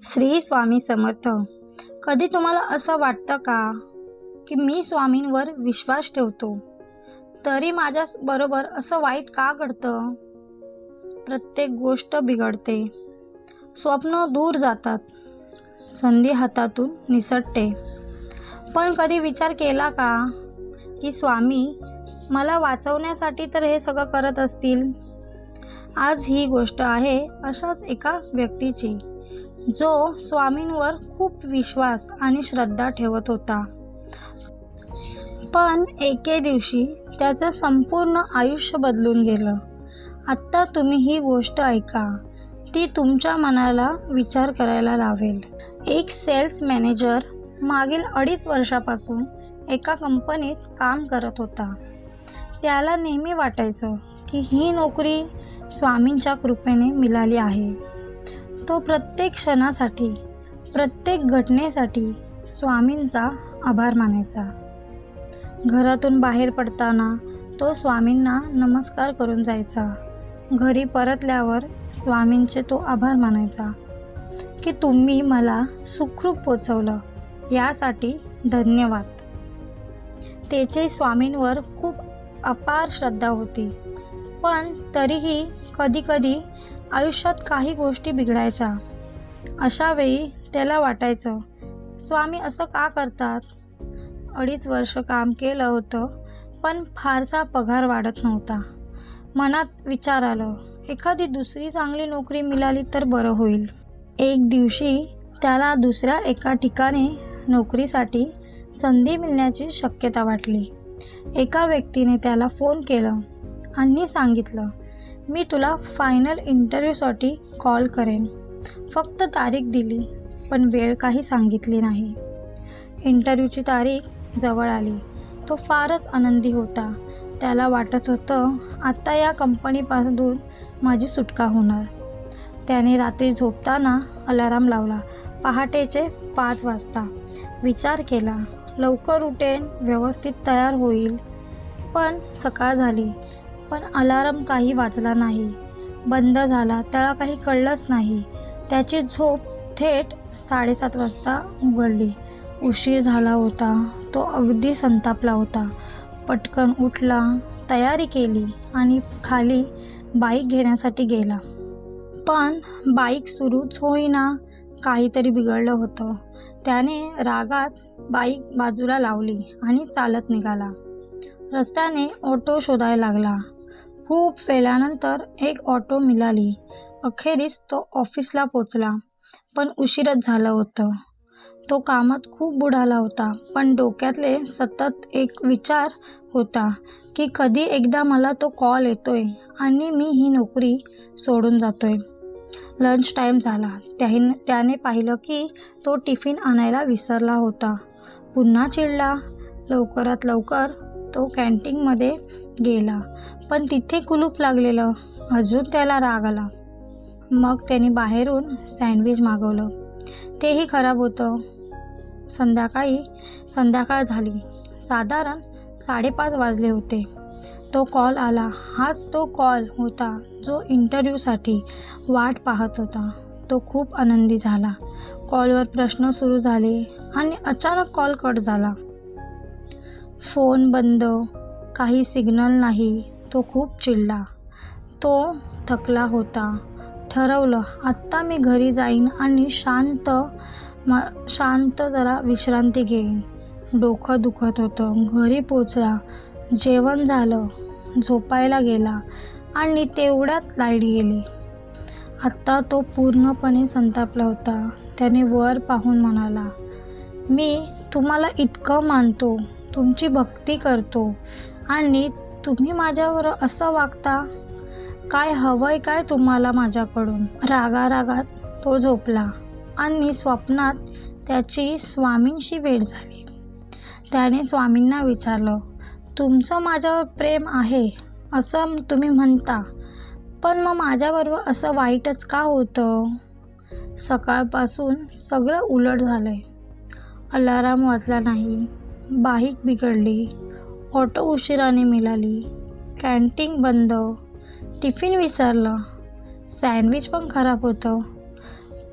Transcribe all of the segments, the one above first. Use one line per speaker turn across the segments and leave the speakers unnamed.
श्री स्वामी समर्थ. कधी तुम्हाला असं वाटतं का की मी स्वामींवर विश्वास ठेवतो? तरी माझ्याबरोबर असं वाईट का घडतं? प्रत्येक गोष्ट बिघडते. स्वप्न दूर जातात. संधी हातातून निसटते. पण कधी विचार केला का की स्वामी मला वाचवण्यासाठी तर हे सगळं करत असतील? आज ही गोष्ट आहे अशाच एका व्यक्तीची. जो स्वामींवर खूप विश्वास आणि श्रद्धा ठेवत होता. पण एके दिवशी त्याचं संपूर्ण आयुष्य बदलून गेलं. आत्ता तुम्ही ही गोष्ट ऐका. ती तुमच्या मनाला विचार करायला लावेल. एक सेल्स मॅनेजर मागील अडीच वर्षापासून एका कंपनीत काम करत होता. त्याला नेहमी वाटायचं की ही नोकरी स्वामींच्या कृपेने मिळाली आहे. तो प्रत्येक क्षणासाठी प्रत्येक घटनेसाठी स्वामींचा आभार मानायचा. घरातून बाहेर पडताना तो स्वामींना नमस्कार करून जायचा. घरी परतल्यावर स्वामींचे तो आभार मानायचा. की तुम्ही मला सुखरूप पोचवलं यासाठी धन्यवाद. त्याचे स्वामींवर खूप अपार श्रद्धा होती. पण तरीही कधीकधी आयुष्यात काही गोष्टी बिघडायच्या. अशा वेळी त्याला वाटायचं स्वामी असं का करतात? अडीच वर्ष काम केलं होतं पण फारसा पगार वाढत नव्हता. मनात विचार आलं एखादी दुसरी चांगली नोकरी मिळाली तर बरं होईल. एक दिवशी त्याला दुसऱ्या एका ठिकाणी नोकरीसाठी संधी मिळण्याची शक्यता वाटली. एका व्यक्तीने त्याला फोन केलं आणि सांगितलं मी तुला फायनल इंटरव्ह्यूसाठी कॉल करेन. फक्त तारीख दिली पण वेळ काही सांगितली नाही. इंटरव्ह्यूची तारीख जवळ आली. तो फारच आनंदी होता. त्याला वाटत होतं आत्ता या कंपनीपासून माझी सुटका होणार. त्याने रात्री झोपताना अलाराम लावला. पहाटेचे पाच वाजता. विचार केला लवकर उठेन व्यवस्थित तयार होईल. पण सकाळ झाली. पण अलाराम काही वाजला नाही. बंद झाला त्याला काही कळलंच नाही. त्याची झोप थेट साडेसात वाजता उघडली. उशीर झाला होता तो अगदी संतापला होता. पटकन उठला तयारी केली आणि खाली बाईक घेण्यासाठी गेला. पण बाईक सुरूच होईना काहीतरी बिघडलं होतं. त्याने रागात बाईक बाजूला लावली आणि चालत निघाला. रस्त्याने ऑटो शोधायला लागला. खूप वेळानंतर एक ऑटो मिळाली. अखेरीस तो ऑफिसला पोचला पण उशीरच झालं होतं. तो कामात खूप बुडाला होता पण डोक्यातले सतत एक विचार होता की कधी एकदा मला तो कॉल येतोय आणि मी ही नोकरी सोडून जातोय. लंच टाईम झाला. त्याही त्याने पाहिलं की तो टिफिन आणायला विसरला होता. पुन्हा चिडला. लवकरात लवकर तो कॅन्टीनमध्ये गेला. पण तिथे कुलूप लागलेलं. अजून त्याला राग आला. मग त्याने बाहेरून सँडविच मागवलं. तेही खराब होतं. संध्याकाळी संध्याकाळ झाली. साधारण साडेपाच वाजले होते. तो कॉल आला. हाच तो कॉल होता जो इंटरव्ह्यूसाठी वाट पाहत होता. तो खूप आनंदी झाला. कॉलवर प्रश्न सुरू झाले आणि अचानक कॉल कट झाला. फोन बंद काही सिग्नल नाही तो खूप चिडला. तो थकला होता. ठरवलं आत्ता मी घरी जाईन आणि शांत म शांत जरा विश्रांती घेईन. डोकं दुखत होतं. घरी पोचला. जेवण झालं. झोपायला गेला आणि तेवढ्यात लाइट गेली. आत्ता तो पूर्णपणे संतापला होता. त्याने वर पाहून म्हणाला मी तुम्हाला इतकं मानतो. तुमची भक्ती करतो. आणि तुम्ही माझ्यावर असं वागता काय हवंय काय तुम्हाला माझ्याकडून. रागा रागात तो झोपला आणि स्वप्नात त्याची स्वामींशी भेट झाली. त्याने स्वामींना विचारलं तुमचं माझ्यावर प्रेम आहे असं तुम्ही म्हणता पण मग माझ्याबरोबर असं वाईटच का होतं? सकाळपासून सगळं उलट झालं आहे अलाराम वाजला नाही. बाईक बिघडली ऑटो उशिराने मिळाली कॅन्टीन बंद टिफिन विसरलं सँडविच पण खराब होतं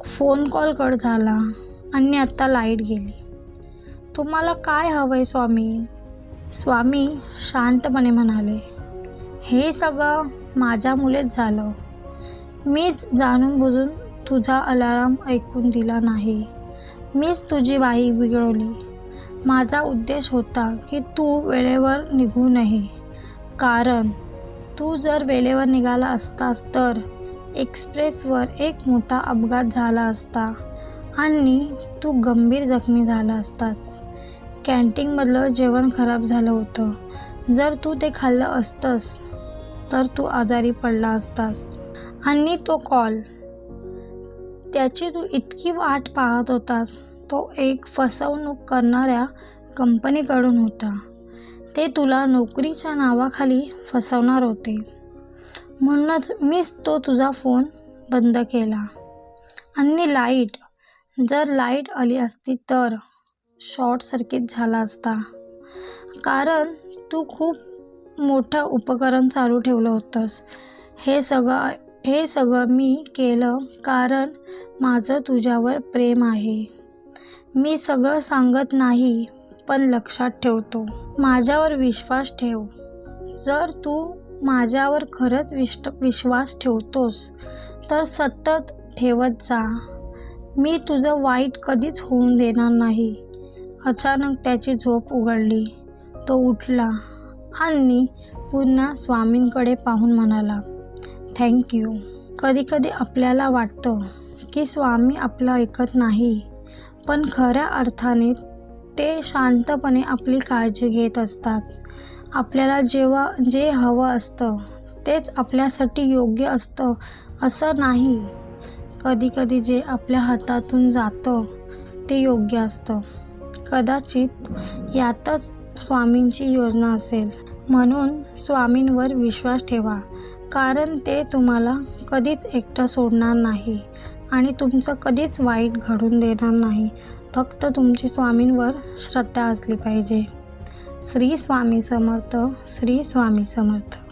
फोन कॉल कट झाला आणि आत्ता लाइट गेली. तुम्हाला काय हवं आहे स्वामी? स्वामी शांतपणे म्हणाले हे सगळं माझ्यामुळेच झालं. मीच जाणून बुजून तुझा अलाराम ऐकून दिला नाही. मीच तुझी बाईक बिघडवली. माझा उद्देश होता की तू वेळेवर निघू नये. कारण तू जर वेळेवर निघाला असतास तर एक्सप्रेसवर एक मोठा अपघात झाला असता आणि तू गंभीर जखमी झाला असताच कॅन्टीनमधलं जेवण खराब झालं होतं. जर तू ते खाल्लं असतंस तर तू आजारी पडला असतास. आणि तो कॉल त्याची तू इतकी वाट पाहत होतास तो एक फसवणूक करणाऱ्या कंपनीकडून होता. ते तुला नोकरीच्या नावाखाली फसवणार होते. म्हणूनच मीच तो तुझा फोन बंद केला. आणि लाइट जर लाइट आली असती तर शॉर्ट सर्किट झाला असता. कारण तू खूप मोठं उपकरण चालू ठेवलं होतंस. हे सगळं हे सगळं मी केलं कारण माझं तुझ्यावर प्रेम आहे. मी सगळं सांगत नाही पण लक्षात ठेवतो. माझ्यावर विश्वास ठेव. जर तू माझ्यावर खरंच विश विश्वास ठेवतोस तर सतत ठेवत जा. मी तुझं वाईट कधीच होऊन देणार नाही. अचानक त्याची झोप उघडली. तो उठला आणि पुन्हा स्वामींकडे पाहून म्हणाला थँक्यू कधीकधी आपल्याला वाटतं की स्वामी आपलं ऐकत नाही पण खऱ्या अर्थाने ते शांतपणे आपली काळजी घेत असतात. आपल्याला जेव्हा जे हवं असतं तेच आपल्यासाठी योग्य असतं असं नाही. कधीकधी जे आपल्या हातातून जातं ते योग्य असतं. कदाचित यातच स्वामींची योजना असेल. म्हणून स्वामींवर विश्वास ठेवा कारण ते तुम्हाला कधीच एकटं सोडणार नाही. आणि तुमचं कधीच वाईट घडून देणार नाही. फक्त तुमची स्वामींवर श्रद्धा असली पाहिजे. श्री स्वामी समर्थ श्री स्वामी समर्थ.